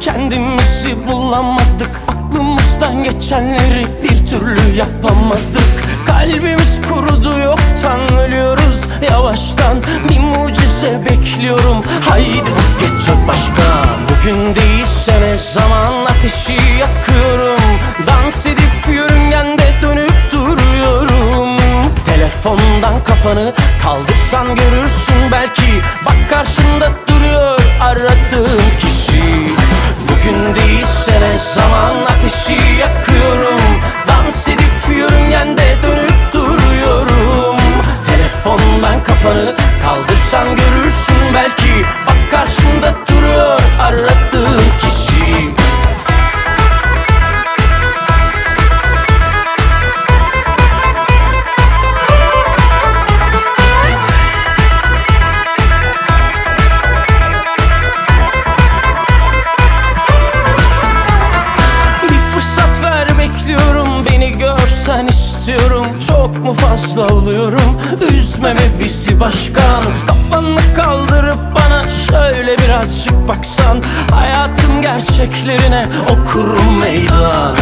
Kendimizi bulamadık. Aklımızdan geçenleri bir türlü yapamadık. Kalbimiz kurudu yoktan ölüyoruz. Yavaştan bir mucize bekliyorum. Haydi bu başka. Bugün değilse ne zaman ateşi yakıyorum Telefondan kafanı. Kaldırsan görürsün belki. Bak karşında duruyor aradığın kişi. Bugün değilse ne zaman ateşi yakıyorum. Dans edip yörüngende dönüp duruyorum. Telefondan kafanı kaldırsan görürsün belki. Bak karşında duruyor aradığın kişi istiyorum Çok mu fazla oluyorum? Üzmeme bizi başkan? Kafanı kaldırıp bana Şöyle birazcık baksan. Hayatın gerçeklerine okurum meydan.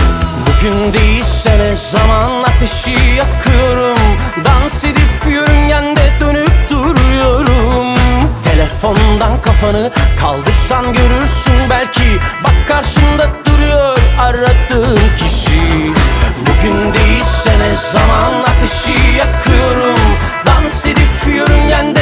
Bugün değilse ne zaman ateşi yakıyorum? Dans edip yörüngende dönüp duruyorum. Telefondan kafanı kaldırsan görürsün. Belki Bak karşında duruyor aradığın kişi Bugün değilse ne zaman ateşi yakıyorum? Dans edip yörüngende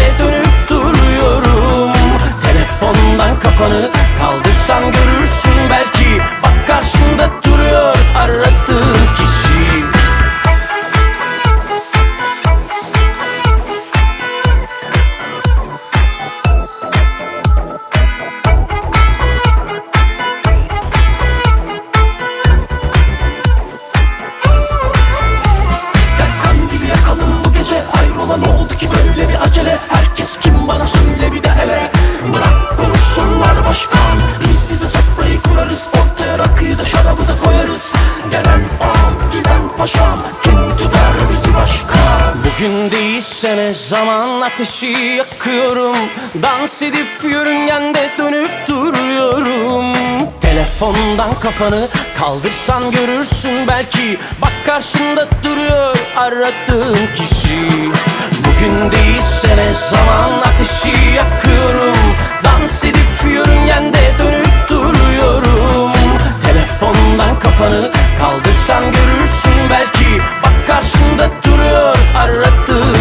Hayrola ne oldu ki böyle bir acele? Herkes kim bana söyle bir de hele Bırak konuşsunlar başkan. Biz bize sofrayı kurarız. Ortaya rakıyı da şarabı da koyarız. Gelen ağam giden paşam. Kim tutar bizi başkan? Bugün değilse ne zaman ateşi yakıyorum? Dans edip yörüngende dönüp duruyorum Telefondan kafanı kaldırsan görürsün belki. Bak karşında duruyor aradığın kişi. Bugün değilse ne zaman ateşi yakıyorum. Dans edip yörüngende dönüp duruyorum. Telefondan kafanı kaldırsan görürsün belki. Bak karşında duruyor aradığın